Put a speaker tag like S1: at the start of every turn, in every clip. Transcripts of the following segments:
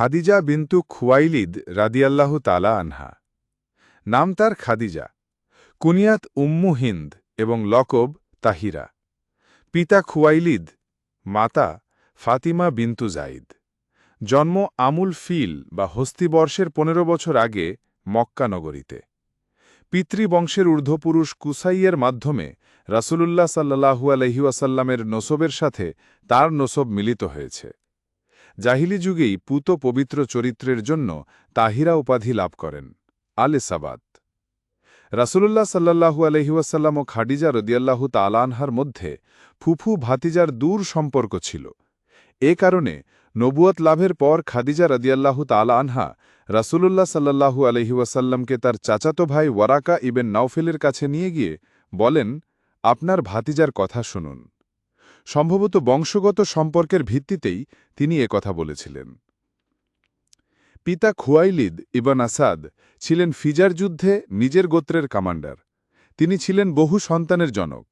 S1: খাদিজা বিন্তু খুয়াইলিদ রাদিয়াল্লাহু তালা আনহা। নাম তার খাদিজা। কুনিয়াত উম্মু হিন্দ এবং লকব তাহিরা। পিতা খুয়াইলিদ মাতা ফাতিমা বিন্তু জাইদ। জন্ম আমুল ফিল বা হস্তিবর্ষের পনেরো বছর আগে মক্কানগরীতে পিতৃবংশের ঊর্ধ্বপুরুষ কুসাইয়ের মাধ্যমে রাসূলুল্লাহ সাল্লাহু আলহিউসাল্লামের নসবের সাথে তার নসব মিলিত হয়েছে। জাহিলি যুগেই পুত পবিত্র চরিত্রের জন্য তাহিরা উপাধি লাভ করেন। আলেসাবাদ রাসূলুল্লাহ সাল্লাহু আলহিউসাল্লাম ও খাডিজা রদিয়াল্লাহু তালানহার মধ্যে ফুফু ভাতিজার দূর সম্পর্ক ছিল। এ কারণে নবুয়ত লাভের পর খাদিজা রদিয়াল্লাহু তালা আনহা রাসূলুল্লাহ সাল্লাহু আলহিউসাল্লামকে তার চাচাতো ভাই ওয়ারাকা ইবেন নাওফেলের কাছে নিয়ে গিয়ে বলেন, আপনার ভাতিজার কথা শুনুন। সম্ভবত বংশগত সম্পর্কের ভিত্তিতেই তিনি কথা বলেছিলেন। পিতা খুয়াইলিদ ইবান আসাদ ছিলেন ফিজার যুদ্ধে নিজের গোত্রের কমান্ডার। তিনি ছিলেন বহু সন্তানের জনক।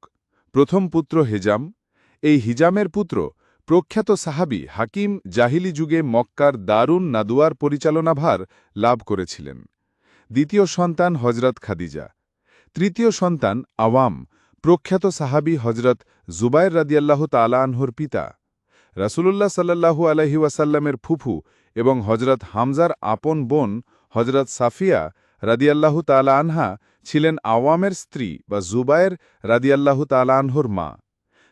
S1: প্রথম পুত্র হেজাম। এই হিজামের পুত্র প্রখ্যাত সাহাবি হাকিম জাহিলি যুগে মক্কার দারুণ নাদুয়ার পরিচালনাভার লাভ করেছিলেন। দ্বিতীয় সন্তান হজরত খাদিজা। তৃতীয় সন্তান আওয়াম প্রখ্যাত সাহাবি হজরত জুবাইর রাদিয়াল্লাহ তালানহর পিতা। রাসুলুল্লাহ সাল্লাহু আলহি ওয়াসাল্লামের ফুফু এবং হজরত হামজার আপন বোন হজরত সাফিয়া রাদিয়াল্লাহু তালা আনহা ছিলেন আওয়ামের স্ত্রী বা জুবায়ের রাদিয়াল্লাহু তালা আনহর মা।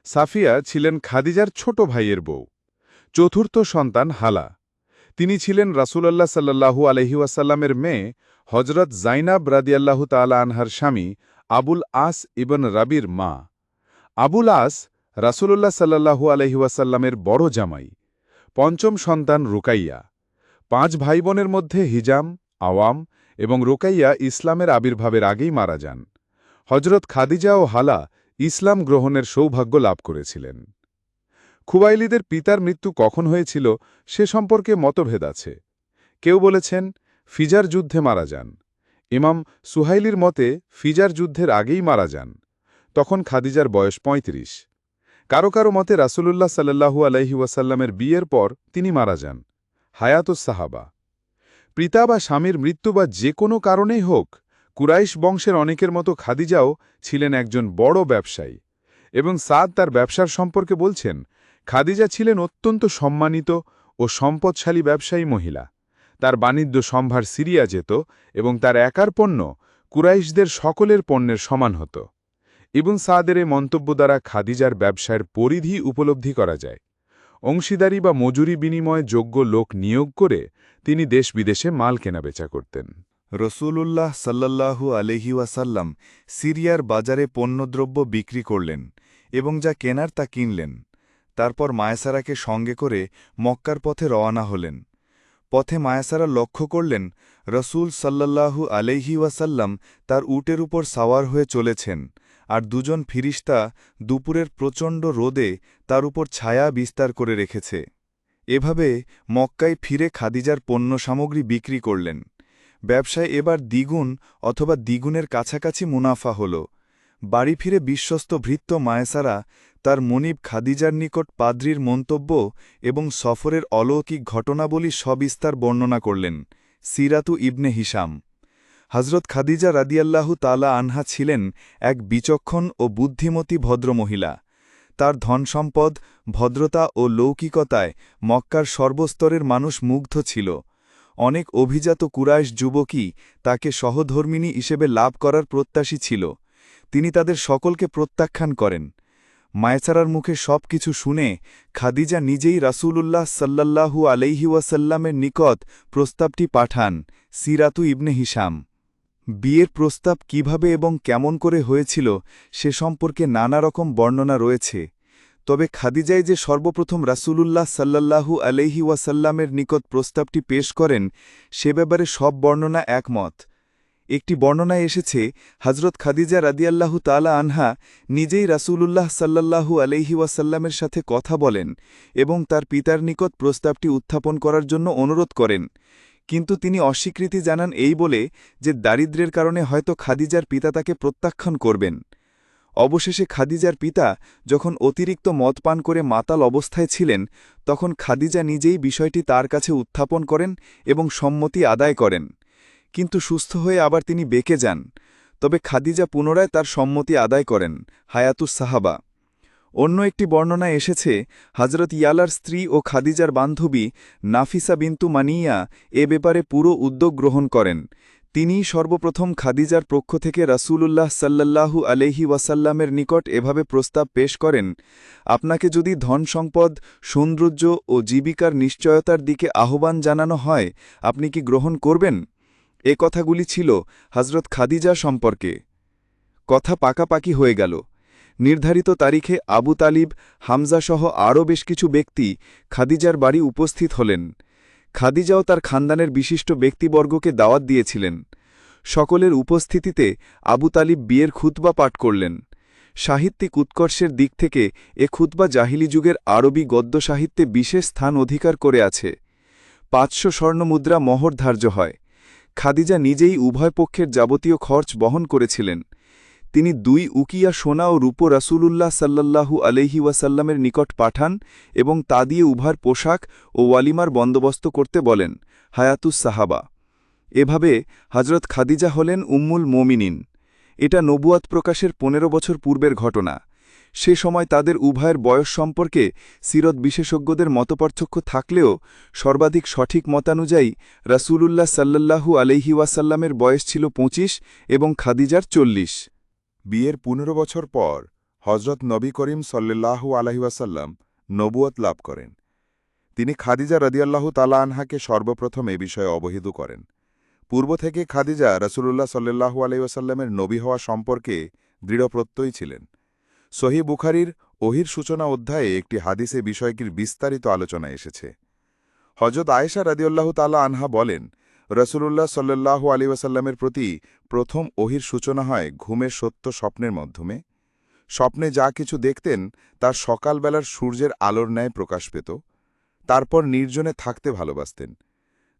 S1: সাফিয়া ছিলেন খাদিজার ছোট ভাইয়ের বউ। চতুর্থ সন্তান হালা। তিনি ছিলেন রাসুলাল্লাহ সাল্লাহু আলহিউসাল্লামের মেয়ে হজরত জাইনাব রাদিয়াল্লাহু তালা আনহার স্বামী আবুল আস ইবন রাবির মা। আবুল আস রাসুলুল্লাহ সাল্লাহু আলহিউসাল্লামের বড় জামাই, পঞ্চম সন্তান রুকাইয়া। পাঁচ ভাই বোনের মধ্যে হিজাম, আওয়াম এবং রোকাইয়া ইসলামের আবির্ভাবের আগেই মারা যান। হজরত খাদিজা ও হালা ইসলাম গ্রহণের সৌভাগ্য লাভ করেছিলেন। খুবাইলিদের পিতার মৃত্যু কখন হয়েছিল সে সম্পর্কে মতভেদ আছে। কেউ বলেছেন, ফিজার যুদ্ধে মারা যান। ইমাম সুহাইলির মতে, ফিজার যুদ্ধের আগেই মারা যান। তখন খাদিজার বয়স ৩৫ কারও কারও মতে, রাসুলুল্লাহ সাল্লাহু আলহি ওয়াসাল্লামের বিয়ের পর তিনি মারা যান। হায়াতুস সাহাবা। পিতা বা স্বামীর মৃত্যু বা যে কোনো কারণেই হোক, কুরাইশ বংশের অনেকের মতো খাদিজাও ছিলেন একজন বড় ব্যবসায়ী এবং সাদ তার ব্যবসার সম্পর্কে বলছেন, খাদিজা ছিলেন অত্যন্ত সম্মানিত ও সম্পদশালী ব্যবসায়ী মহিলা। তার বাণিজ্য সম্ভার সিরিয়া যেত এবং তার একার পণ্য কুরাইশদের সকলের পণ্যের সমান হতো। ইবন সাদের মন্তব্য দ্বারা খাদিজার ব্যবসায়ের পরিধি উপলব্ধি করা যায়। অংশীদারি বা মজুরি বিনিময়ে যোগ্য লোক নিয়োগ করে তিনি দেশ বিদেশে মাল কেনাবেচা করতেন।
S2: রসুলুল্লাহ সাল্লাল্লাহু আলহি ওয়াসাল্লাম সিরিয়ার বাজারে পণ্যদ্রব্য বিক্রি করলেন এবং যা কেনার তা কিনলেন। তারপর মায়াসারাকে সঙ্গে করে মক্কার পথে রওয়ানা হলেন। পথে মায়াসারা লক্ষ্য করলেন, রসুল সাল্লাল্লাহু আলহি ওয়াসাল্লাম তার উটের উপর সাওয়ার হয়ে চলেছেন, আর দুজন ফিরিস্তা দুপুরের প্রচণ্ড রোদে তার উপর ছায়া বিস্তার করে রেখেছে। এভাবে মক্কায় ফিরে খাদিজার পণ্য সামগ্রী বিক্রি করলেন। ব্যবসায় এবার দ্বিগুণ অথবা দ্বিগুণের কাছাকাছি মুনাফা হল। বাড়ি ফিরে বিশ্বস্ত ভৃত্য মায়েসারা তার মনিব খাদিজার নিকট পাদ্রির মন্তব্য এবং সফরের অলৌকিক ঘটনাবলী সবিস্তার বর্ণনা করলেন সিরাতু ইবনে হিসাম হজরত খাদিজা রাদিয়াল্লাহু তালা আনহা ছিলেন এক বিচক্ষণ ও বুদ্ধিমতী ভদ্রমহিলা। তার ধনসম্পদ, ভদ্রতা ও লৌকিকতায় মক্কার সর্বস্তরের মানুষ মুগ্ধ ছিল। অনেক অভিজাত কুরাইশ যুবকই তাকে সহধর্মিনী হিসেবে লাভ করার প্রত্যাশী ছিল। তিনি তাদের সকলকে প্রত্যাখ্যান করেন। মায়েচারার মুখে সব কিছু শুনে খাদিজা নিজেই রাসূলুল্লাহ সাল্লাল্লাহু আলাইহিওয়াসাল্লামের নিকট প্রস্তাবটি পাঠান, সিরাতু ইবনে হিসাম বিয়ের প্রস্তাব কীভাবে এবং কেমন করে হয়েছিল সে সম্পর্কে নানা রকম বর্ণনা রয়েছে। তবে খাদিজাই যে সর্বপ্রথম রাসূলুল্লাহ সাল্লাল্লাহু আলহি ওয়াসাল্লামের নিকট প্রস্তাবটি পেশ করেন, সে ব্যাপারে সব বর্ণনা একমত। একটি বর্ণনায় এসেছে হজরত খাদিজা রাদিয়াল্লাহু তালা আনহা নিজেই রাসূলুল্লাহ সাল্লাল্লাহু আলহি ওয়াসাল্লামের সাথে কথা বলেন এবং তার পিতার নিকট প্রস্তাবটি উত্থাপন করার জন্য অনুরোধ করেন। কিন্তু তিনি অস্বীকৃতি জানান এই বলে যে দারিদ্র্যের কারণে হয়তো খাদিজার পিতা তাকে প্রত্যাখ্যান করবেন। অবশেষে খাদিজার পিতা যখন অতিরিক্ত মদ পান করে মাতাল অবস্থায় ছিলেন, তখন খাদিজা নিজেই বিষয়টি তার কাছে উত্থাপন করেন এবং সম্মতি আদায় করেন। কিন্তু সুস্থ হয়ে আবার তিনি বেঁকে যান। তবে খাদিজা পুনরায় তার সম্মতি আদায় করেন, হায়াতুস সাহাবা। অন্য একটি বর্ণনায় এসেছে হজরত ইয়ালার স্ত্রী ও খাদিজার বান্ধবী নাফিসা বিন্তু মানিয়া এ ব্যাপারে পুরো উদ্যোগ গ্রহণ করেন। তিনিই সর্বপ্রথম খাদিজার পক্ষ থেকে রাসূলুল্লাহ সাল্লাল্লাহু আলহি ওয়াসাল্লামের নিকট এভাবে প্রস্তাব পেশ করেন, আপনাকে যদি ধন সম্পদ, সৌন্দর্য ও জীবিকার নিশ্চয়তার দিকে আহ্বান জানানো হয়, আপনি কি গ্রহণ করবেন? এ কথাগুলি ছিল হজরত খাদিজা সম্পর্কে। কথা পাকাপাকি হয়ে গেল। নির্ধারিত তারিখে আবু তালিব হামজাসহ আরও বেশ কিছু ব্যক্তি খাদিজার বাড়ি উপস্থিত হলেন। খাদিজাও তার খানদানের বিশিষ্ট ব্যক্তিবর্গকে দাওয়াত দিয়েছিলেন। সকলের উপস্থিতিতে আবু তালিব বিয়ের খুতবা পাঠ করলেন। সাহিত্যিক উৎকর্ষের দিক থেকে এ খুতবা জাহিলি যুগের আরবি গদ্য সাহিত্যে বিশেষ স্থান অধিকার করে আছে। পাঁচশো স্বর্ণমুদ্রা মহর ধার্য হয়। খাদিজা নিজেই উভয় পক্ষের যাবতীয় খরচ বহন করেছিলেন। তিনি দুই উকিয়া সোনা ও রূপ রাসূলুল্লাহ সাল্লাল্লাহু আলহি ওয়াসাল্লামের নিকট পাঠান এবং তা দিয়ে উভয়ের পোশাক ও ওয়ালিমার বন্দোবস্ত করতে বলেন, হায়াতুস সাহাবা। এভাবে হজরত খাদিজা হলেন উম্মুল মোমিনিন। এটা নবুয়াত প্রকাশের পনেরো বছর পূর্বের ঘটনা। সে সময় তাদের উভয়ের বয়স সম্পর্কে সিরত বিশেষজ্ঞদের মতপার্থক্য থাকলেও সর্বাধিক সঠিক মতানুযায়ী রাসূলুল্লাহ সাল্লাল্লাহু আলহি ওয়াসাল্লামের বয়স ছিল পঁচিশ এবং খাদিজার চল্লিশ।
S1: বিয়ের পনেরো বছর পর হজরত নবী করিম সল্লাহু আলহিউসাল্লাম নবুয়ত লাভ করেন। তিনি খাদিজা রদিয়াল্লাহু তালা আনহাকে সর্বপ্রথম এ বিষয়ে অবহিত করেন। পূর্ব থেকে খাদিজা রসুল্লাহ সাল্লাহু আলহিউসাল্লামের নবী হওয়া সম্পর্কে দৃঢ়প্রত্যয়ী ছিলেন। সহি বুখারির ওহির সূচনা অধ্যায়ে একটি হাদিসে বিষয়টির বিস্তারিত আলোচনা এসেছে। হজরত আয়েশা রাদিউল্লাহ তালা আনহা বলেন রসুল্লাহ সাল্লাহ আলী ওয়াসাল্লামের প্রতি প্রথম ওহির সূচনা হয় ঘুমের সত্য স্বপ্নের মাধ্যমে। স্বপ্নে যা কিছু দেখতেন তার সকালবেলার সূর্যের আলোর ন্যায় প্রকাশ পেত। তারপর নির্জনে থাকতে ভালোবাসতেন।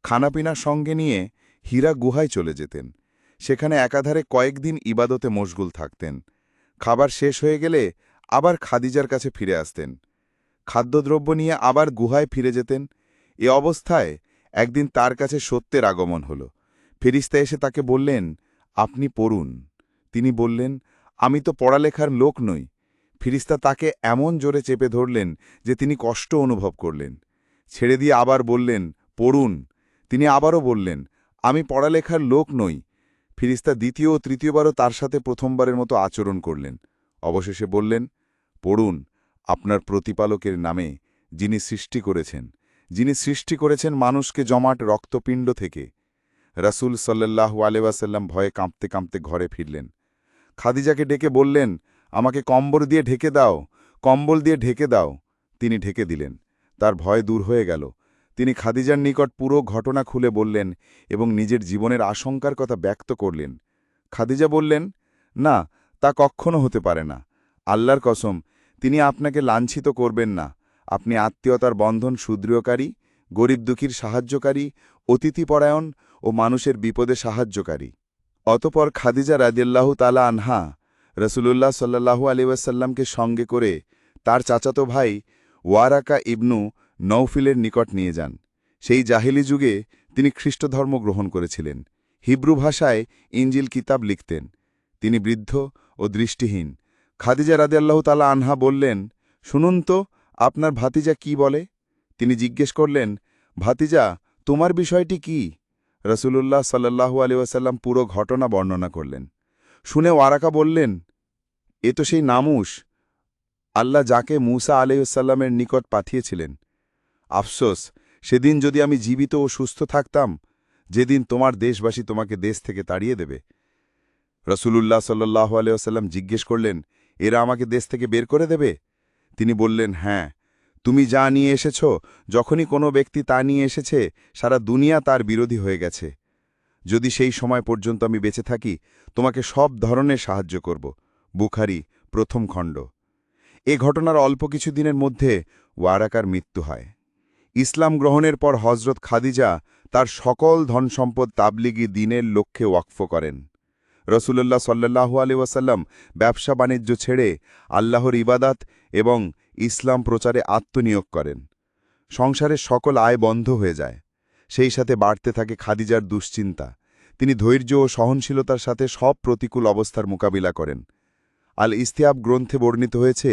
S1: খানাপিনা সঙ্গে নিয়ে হীরা গুহায় চলে যেতেন। সেখানে একাধারে কয়েকদিন ইবাদতে মশগুল থাকতেন। খাবার শেষ হয়ে গেলে আবার খাদিজার কাছে ফিরে আসতেন। খাদ্যদ্রব্য নিয়ে আবার গুহায় ফিরে যেতেন। এ অবস্থায় একদিন তার কাছে সত্যের আগমন হল। ফেরিস্তা এসে তাকে বললেন, আপনি পড়ুন। তিনি বললেন, আমি তো পড়ালেখার লোক নই। ফিরিস্তা তাকে এমন জোরে চেপে ধরলেন যে তিনি কষ্ট অনুভব করলেন। ছেড়ে দিয়ে আবার বললেন, পড়ুন। তিনি আবারও বললেন, আমি পড়ালেখার লোক নই ফিরিস্তা দ্বিতীয় ও তৃতীয়বারও তার সাথে প্রথমবারের মতো আচরণ করলেন। অবশেষে বললেন, পড়ুন, আপনার প্রতিপালকের নামে যিনি সৃষ্টি করেছেন, যিনি সৃষ্টি করেছেন মানুষকে জমাট রক্তপিণ্ড থেকে। রাসুল সাল্লাহু আলেবাসাল্লাম ভয়ে কাঁপতে কাঁপতে ঘরে ফিরলেন। খাদিজাকে ডেকে বললেন, আমাকে কম্বল দিয়ে ঢেকে দাও, কম্বল দিয়ে ঢেকে দাও। তিনি ঢেকে দিলেন। তার ভয় দূর হয়ে গেল। তিনি খাদিজার নিকট পুরো ঘটনা খুলে বললেন এবং নিজের জীবনের আশঙ্কার কথা ব্যক্ত করলেন। খাদিজা বললেন, না, তা কক্ষণও হতে পারে না। আল্লাহর কসম, তিনি আপনাকে লাঞ্ছিত করবেন না। আপনি আত্মীয়তার বন্ধন সুদৃঢ়কারী, গরিব দুঃখীর সাহায্যকারী, অতিথিপরায়ণ ও মানুষের বিপদে সাহায্যকারী। অতপর খাদিজা রাদিয়াল্লাহু তালা আনহা রসুলুল্লাহ সাল্লাহু আলিউসাল্লামকে সঙ্গে করে তার চাচাতো ভাই ওয়ারাকা ইবনু নৌফিলের নিকট নিয়ে যান। সেই জাহিলি যুগে তিনি খ্রিস্টধর্ম গ্রহণ করেছিলেন। হিব্রু ভাষায় ইঞ্জিল কিতাব লিখতেন। তিনি বৃদ্ধ ও দৃষ্টিহীন। খাদিজা রাদিয়াল্লাহু তালা আনহা বললেন, শুনুন তো, আপনার ভাতিজা কি বলে? তিনি জিজ্ঞেস করলেন, ভাতিজা, তোমার বিষয়টি কি? রসুলুল্লাহ সাল্লাহু আলী ওয়াসাল্লাম পুরো ঘটনা বর্ণনা করলেন। শুনে ওয়ারাকা বললেন, এ তো সেই নামুস আল্লাহ যাকে মুসা আলাইসাল্লামের নিকট পাঠিয়েছিলেন আফসোস, সেদিন যদি আমি জীবিত ও সুস্থ থাকতাম, যেদিন তোমার দেশবাসী তোমাকে দেশ থেকে তাড়িয়ে দেবে। রসুলুল্লাহ সাল্লাহ আলাইসাল্লাম জিজ্ঞেস করলেন, এরা আমাকে দেশ থেকে বের করে দেবে? তিনি বললেন হ্যাঁ তুমি যা নিয়ে এসেছ, যখনই কোনো ব্যক্তি তা নিয়ে এসেছে, সারা দুনিয়া তার বিরোধী হয়ে গেছে। যদি সেই সময় পর্যন্ত আমি বেঁচে থাকি, তোমাকে সব ধরনের সাহায্য করব। বুখারি, প্রথম খণ্ড। এ ঘটনার অল্প কিছু দিনের মধ্যে ওয়ারাকার মৃত্যু হয়। ইসলাম গ্রহণের পর হজরত খাদিজা তার সকল ধনসম্পদ তাবলিগি দিনের লক্ষ্যে ওয়াকফ করেন।
S3: রসুল্লাহ সাল্লাহু আলি ওয়াসাল্লাম ব্যবসা বাণিজ্য ছেড়ে আল্লাহর ইবাদাত এবং ইসলাম প্রচারে আত্মনিয়োগ করেন। সংসারের সকল আয় বন্ধ হয়ে যায়। সেই সাথে বাড়তে থাকে খাদিজার দুশ্চিন্তা। তিনি ধৈর্য ও সহনশীলতার সাথে সব প্রতিকূল অবস্থার মোকাবিলা করেন। আল ইস্তিয়াব গ্রন্থে বর্ণিত হয়েছে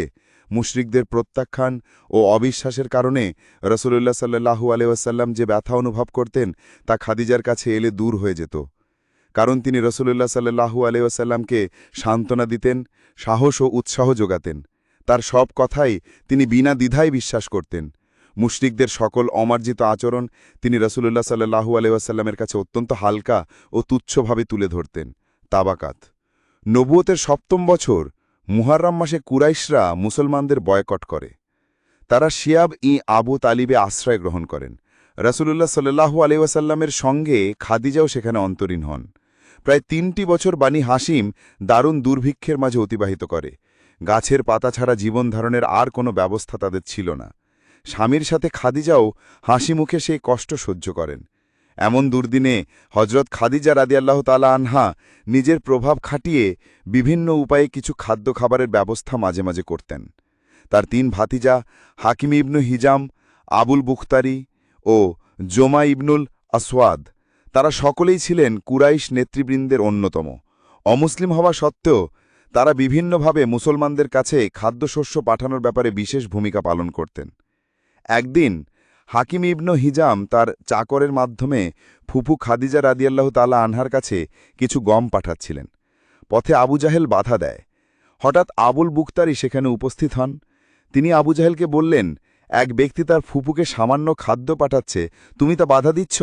S3: মুশরিকদের প্রত্যাখ্যান ও অবিশ্বাসের কারণে রসুল্লাহ সাল্লাহু আলহাম যে ব্যথা অনুভব করতেন, তা খাদিজার কাছে এলে দূর হয়ে যেত। কারণ তিনি রসুল্লাহ সাল্লাহু আলহামকে সান্ত্বনা দিতেন, সাহস ও উৎসাহ যোগাতেন। তার সব কথাই তিনি বিনা দ্বিধায় বিশ্বাস করতেন। মুশরিকদের সকল অমার্জিত আচরণ তিনি রসুল্লাহ সাল্লাহু আলহামের কাছে অত্যন্ত হালকা ও তুচ্ছভাবে তুলে ধরতেন। তাবাকাত। নবুয়তের সপ্তম বছর মুহাররাম মাসে কুরাইশরা মুসলমানদের বয়কট করে। তারা শিয়াব ই আবু তালিবে আশ্রয় গ্রহণ করেন। রসুল্লাহ সাল্লাহু আলহামের সঙ্গে খাদিজাও সেখানে অন্তরীণ হন। প্রায় তিনটি বছর বাণী হাসিম দারুণ দুর্ভিক্ষের মাঝে অতিবাহিত করে। গাছের পাতা ছাড়া জীবন ধারণের আর কোনো ব্যবস্থা তাদের ছিল না। স্বামীর সাথে খাদিজাও হাসি মুখে সেই কষ্ট সহ্য করেন। এমন দুর্দিনে হজরত খাদিজা রাদিয়াল্লাহ তালা আনহা নিজের প্রভাব খাটিয়ে বিভিন্ন উপায়ে কিছু খাদ্য খাবারের ব্যবস্থা মাঝে মাঝে করতেন। তার তিন ভাতিজা হাকিম ইবনু হিজাম, আবুল বুখতারি ও জোমা ইবনুল আসওয়াদ, তারা সকলেই ছিলেন কুরাইশ নেতৃবৃন্দের অন্যতম। অমুসলিম হওয়া সত্ত্বেও তারা বিভিন্নভাবে মুসলমানদের কাছে খাদ্যশস্য পাঠানোর ব্যাপারে বিশেষ ভূমিকা পালন করতেন। একদিন হাকিম ইবনু হিজাম তার চাকরের মাধ্যমে ফুফু খাদিজা রাদিয়াল্লাহ তালা আনহার কাছে কিছু গম পাঠাচ্ছিলেন। পথে আবু জাহেল বাধা দেয়। হঠাৎ আবুল বুখতারি সেখানে উপস্থিত হন। তিনি আবু জাহেলকে বললেন, এক ব্যক্তি তার ফুপুকে সামান্য খাদ্য পাঠাচ্ছে, তুমি তা বাধা দিচ্ছ?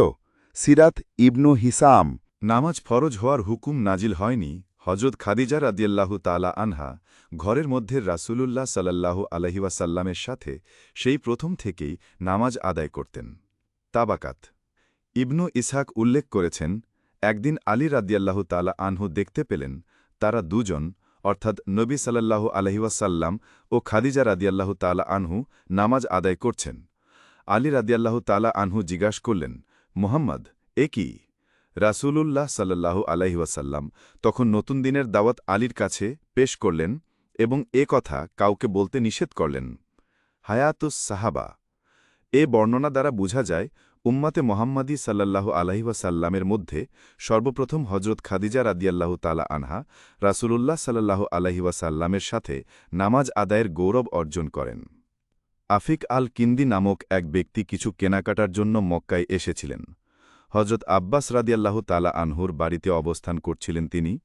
S3: সিরাত ইবনু হিসাম।
S2: নামাজ ফরজ হওয়ার হুকুম নাজিল হয়নি হজরত খাদিজা রাদিয়াল্লাহু তালা আনহা ঘরের মধ্যে রাসূলুল্লাহ সাল্লাল্লাহু আলহিওয়াসাল্লামের সাথে সেই প্রথম থেকেই নামাজ আদায় করতেন। তাবাকাত। ইবনু ইসহাক উল্লেখ করেছেন, একদিন আলী রাদিয়াল্লাহু তালা আনহু দেখতে পেলেন তারা দুজন, অর্থাৎ নবী সাল্লাল্লাহু আলহিওয়াসাল্লাম ও খাদিজা রাদিয়াল্লাহু তালা আনহু নামাজ আদায় করছেন। আলী রাদিয়াল্লাহু তালা আনহু জিজ্ঞাস করলেন, মোহাম্মদ, এ কি? রাসূলুল্লাহ সাল্লাল্লাহু আলাইহাসাল্লাম তখন নতুন দিনের দাওয়াত আলীর কাছে পেশ করলেন এবং এ কথা কাউকে বলতে নিষেধ করলেন। হায়াতুস সাহাবা। এ বর্ণনা দ্বারা বোঝা যায়, উম্মাতে মোহাম্মদী সাল্লাল্লাহু আলাইহাসাল্লামের মধ্যে সর্বপ্রথম হজরত খাদিজা রাদিয়াল্লাহু তালা আনহা রাসূলুল্লাহ সাল্লাল্লাহু আলাইহাসাল্লামের সাথে নামাজ আদায়ের গৌরব অর্জন করেন। আফিক আল কিন্দি নামক এক ব্যক্তি কিছু কেনাকাটার জন্য মক্কায় এসেছিলেন। হজরত আব্বাস রাদিয়াল্লাহু তালা আনহুর বাড়িতে অবস্থান করছিলেন তিনি।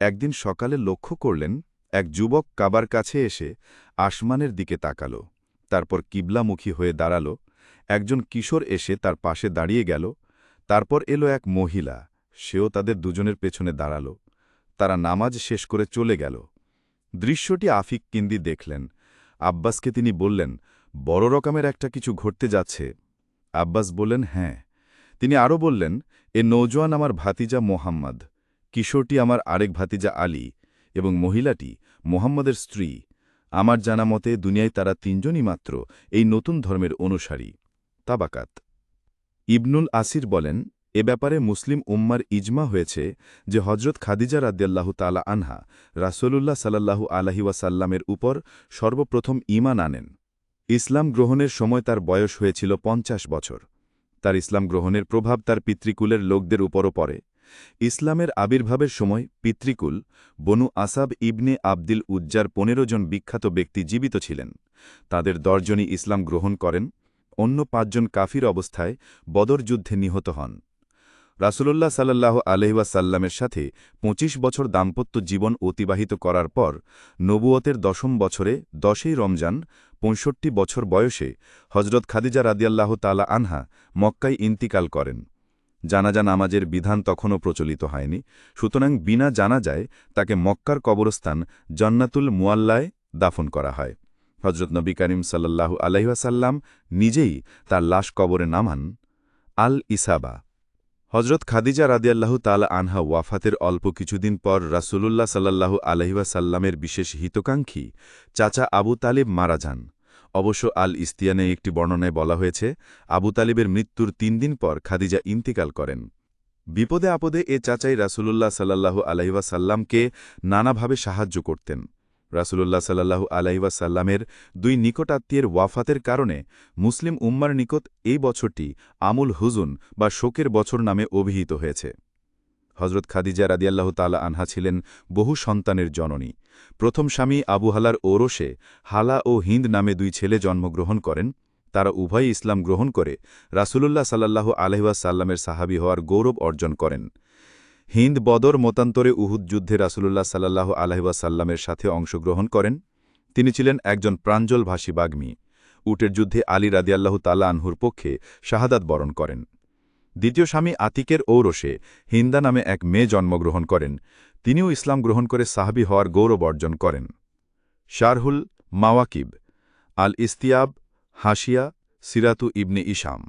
S2: একদিন সকালে লক্ষ্য করলেন, এক যুবক কাবার কাছে এসে আসমানের দিকে তাকাল, তারপর কিবলামুখী হয়ে দাঁড়াল, একজন কিশোর এসে তার পাশে দাঁড়িয়ে গেল, তারপর এলো এক মহিলা, সেও তাদের দুজনের পেছনে দাঁড়াল, তারা নামাজ শেষ করে চলে গেল। দৃশ্যটি আফিক কিন্দি দেখলেন। আব্বাসকে তিনি বললেন, বড় রকমের একটা কিছু ঘটতে যাচ্ছে। আব্বাস বললেন হ্যাঁ। তিনি আরও বললেন, এ নৌজোয়ান আমার ভাতিজা মোহাম্মদ, কিশোরটি আমার আরেক ভাতিজা আলী এবং মহিলাটি মোহাম্মদের স্ত্রী। আমার জানা মতে দুনিয়ায় তারা তিনজনই মাত্র এই নতুন ধর্মের অনুসারী। তাবাকাত। ইবনুল আসির বলেন, এ ব্যাপারে মুসলিম উম্মার ইজমা হয়েছে যে হজরত খাদিজা রাদ্যাল্লাহু তালা আনহা রাসূলুল্লাহ সাল্লাল্লাহু আলহি উপর সর্বপ্রথম ঈমান আনেন। ইসলাম গ্রহণের সময় তার বয়স হয়েছিল পঞ্চাশ বছর। তার ইসলাম গ্রহণের প্রভাব তার পিতৃকুলের লোকদের উপরও পড়ে। ইসলামের আবির্ভাবের সময় পিতৃকুল বনু আসাব ইবনে আবদিল উজ্জার পনেরো জন বিখ্যাত ব্যক্তি জীবিত ছিলেন। তাদের দশজনই ইসলাম গ্রহণ করেন, অন্য পাঁচজন কাফির অবস্থায় বদর যুদ্ধে নিহত হন। রাসূলুল্লাহ সাল্লাহ আলহিবাসাল্লামের সাথে ২৫ বছর দাম্পত্য জীবন অতিবাহিত করার পর নবুয়তের দশম বছরে দশই রমজান পঁয়ষট্টি বছর বয়সে হজরত খাদিজা রাদিয়াল্লাহ তালা আনহা মক্কায় ইন্তিকাল করেন। জানাজা নামাজের বিধান তখনও প্রচলিত হয়নি, সুতরাং বিনা জানা যায় তাকে মক্কার কবরস্থান জন্নাতুল মুয়াল্লায় দাফন করা হয়। হজরত নবী করিম সাল্লাহু আলহিহাসাল্লাম নিজেই তার লাশ কবরে নামান আল ইসাবা হজরত খাদিজা রাদিয়াল্লাহু তাল আনহা ওয়াফাতের অল্প কিছুদিন পর রাসূলুল্লাহ সাল্লাল্লাহু আলহিবাসাল্লামের বিশেষ হিতকাঙ্ক্ষী চাচা আবু তালিব মারা যান। অবশ্য আল ইস্তিয়ানে একটি বর্ণনায় বলা হয়েছে, আবু তালিবের মৃত্যুর তিন দিন পর খাদিজা ইন্তিকাল করেন।
S4: বিপদে আপদে এ চাচাই রাসূলুল্লাহ সাল্লাল্লাহু আলাইসাল্লামকে নানাভাবে সাহায্য করতেন। রাসূলুল্লাহ সাল্লাল্লাহু আলাইসাল্লামের দুই নিকটাত্মীয়ের ওয়াফাতের কারণে মুসলিম উম্মার নিকট এই বছরটি আমুল হুজুন বা শোকের বছর নামে অভিহিত হয়েছে। হজরত খাদিজা রাদিয়াল্লাহ তালা আনহা ছিলেন বহু সন্তানের জননী। প্রথম স্বামী আবু হালার ওরসে হালা ও হিন্দ নামে দুই ছেলে জন্মগ্রহণ করেন। তারা উভয়ই ইসলাম গ্রহণ করে রাসূলুল্লাহ সাল্লাল্লাহু আলহিউসাল্লামের সাহাবি হওয়ার গৌরব অর্জন করেন। হিন্দ বদর মতান্তরে উহুদ যুদ্ধে রাসূলুল্লাহ সাল্লাল্লাহু আলহিউসাল্লামের সাথে অংশগ্রহণ করেন। তিনি ছিলেন একজন প্রাঞ্জল ভাষী বাগ্মী। উটের যুদ্ধে আলী রাদিয়াল্লাহু তাল্লা আনহুর পক্ষে শাহাদাত বরণ করেন। দ্বিতীয় স্বামী আতিকের ঔরসে হিন্দা নামে এক মেয়ে জন্মগ্রহণ করেন। তিনিও ইসলাম গ্রহণ করে সাহাবি হওয়ার গৌরব অর্জন করেন। শারহুল মাওয়াকিব আল ইস্তিয়াব হাসিয়া সিরাতু ইবনে ইসাম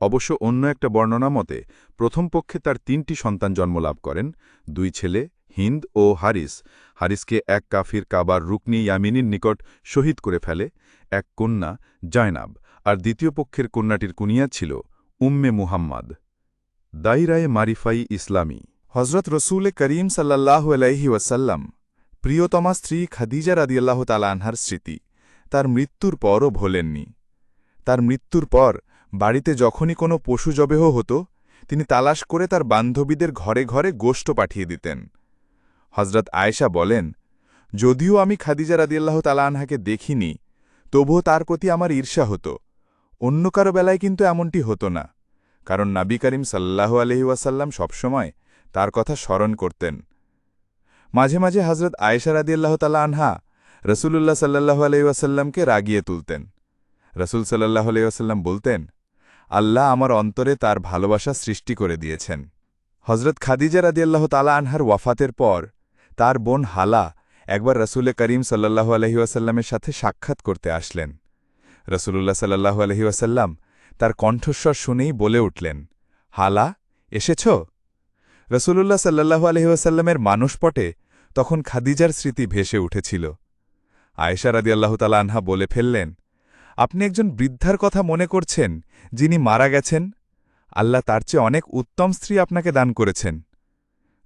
S4: অবশ্য অন্য একটা বর্ণনা মতে, প্রথম পক্ষে তার তিনটি সন্তান জন্ম লাভ করেন, দুই ছেলে, হিন্দ ও হারিস। হারিসকে এক কাফির কাবার রুকনি ইয়ামিনীর নিকট শহীদ করে ফেলে, এক কন্যা, জায়নাব, আর দ্বিতীয় পক্ষের কন্যাটির কুনিয়া ছিল উম্মে মুহাম্মদ। দাইরায়ে মারিফাই ইসলামী।
S1: হজরত রসুল করিম সাল্লাল্লাহু আলাইহি ওয়াসাল্লাম, প্রিয়তমা স্ত্রী খাদিজা রাদিয়াল্লাহ তালা আনহার স্মৃতি, তার মৃত্যুর পরও ভোলেননি। তার মৃত্যুর পর বাড়িতে যখনই কোনো পশু জবেহ হতো, তিনি তালাশ করে তার বান্ধবীদের ঘরে ঘরে গোষ্ঠ পাঠিয়ে দিতেন। হজরত আয়েশা বলেন, যদিও আমি খাদিজা রাদিয়াল্লাহ তালা আনহাকে দেখিনি, তবুও তার প্রতি আমার ঈর্ষা হতো। অন্য কারও বেলায় কিন্তু এমনটি হতো না, কারণ নাবী করিম সাল্লাহ আলহিউসাল্লাম সবসময় তার কথা স্মরণ করতেন। মাঝে মাঝে হজরত আয়েশা রাদিয়াল্লাহ তালা আনহা রসুলুল্লাহ সাল্লাহ আলহিউসাল্লামকে রাগিয়ে তুলতেন। রসুল সাল্লাহ আলহিউসাল্লাম বলতেন আল্লাহ আমার অন্তরে তার ভালোবাসা সৃষ্টি করে দিয়েছেন। হজরত খাদিজা রাদিয়াল্লাহ তালা আনহার ওয়াফাতের পর তার বোন হালা একবার রসুল করিম সাল্লাহ আলহিউসাল্লামের সাথে সাক্ষাৎ করতে আসলেন। রসুলুল্লাহ সাল্লাহ আলহিউসাল্লাম তার কণ্ঠস্বর শুনেই বলে উঠলেন, হালা, এসেছ? রসুলুল্লাহ সাল্লাহু আলহিউসাল্লামের মানসপটে তখন খাদিজার স্মৃতি ভেসে উঠেছিল। আয়েশা রাদি আল্লাহতালা আনহা বলে ফেললেন আপনি একজন বৃদ্ধার কথা মনে করছেন, যিনি মারা গেছেন? আল্লাহ তার চেয়ে অনেক উত্তম স্ত্রী আপনাকে দান করেছেন।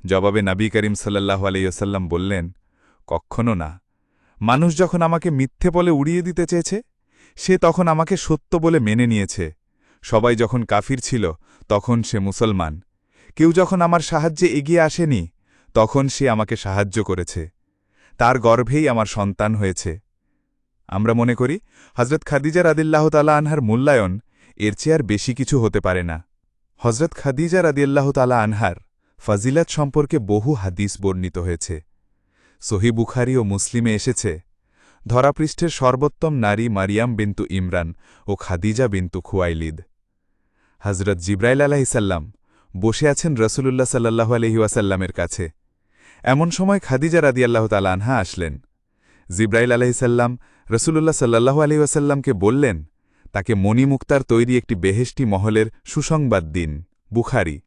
S1: জবাবে নবী করিম সাল্লাহু আলহিউসাল্লাম বললেন কক্ষণও না। মানুষ যখন আমাকে মিথ্যে বলে উড়িয়ে দিতে চেয়েছে, সে তখন আমাকে সত্য বলে মেনে নিয়েছে। সবাই যখন কাফির ছিল, তখন সে মুসলমান। কেউ যখন আমার সাহায্যে এগিয়ে আসেনি, তখন সে আমাকে সাহায্য করেছে। তার গর্ভেই আমার সন্তান হয়েছে। আমরা মনে করি হজরত খাদিজা রাদিল্লাহ তালা আনহার মূল্যায়ন এর চেয়ে আর বেশি কিছু হতে পারে না। হজরত খাদিজা রাদিল্লাহ তালা আনহার ফজিলাত সম্পর্কে বহু হাদিস বর্ণিত হয়েছে। সহি বুখারি ও মুসলিমে এসেছে ধরাপৃষ্ঠের সর্বোত্তম নারী মারিয়াম বিন্তু ইমরান ও খাদিজা বিন্তু খুয়াইলিদ। হজরত জিব্রাইল আলাহিসাল্লাম বসে আছেন রসুলুল্লাহ সাল্লাহ আলহিউসাল্লামের কাছে। এমন সময় খাদিজা রাদিয়াল্লাহ তালানহা আসলেন। জিব্রাইল আলাহিসাল্লাম রসুলুল্লাহ সাল্লাহ আলহিউসাল্লামকে বললেন তাকে মণিমুক্তার তৈরি একটি বেহেষ্টি মহলের সুসংবাদ দিন বুখারি।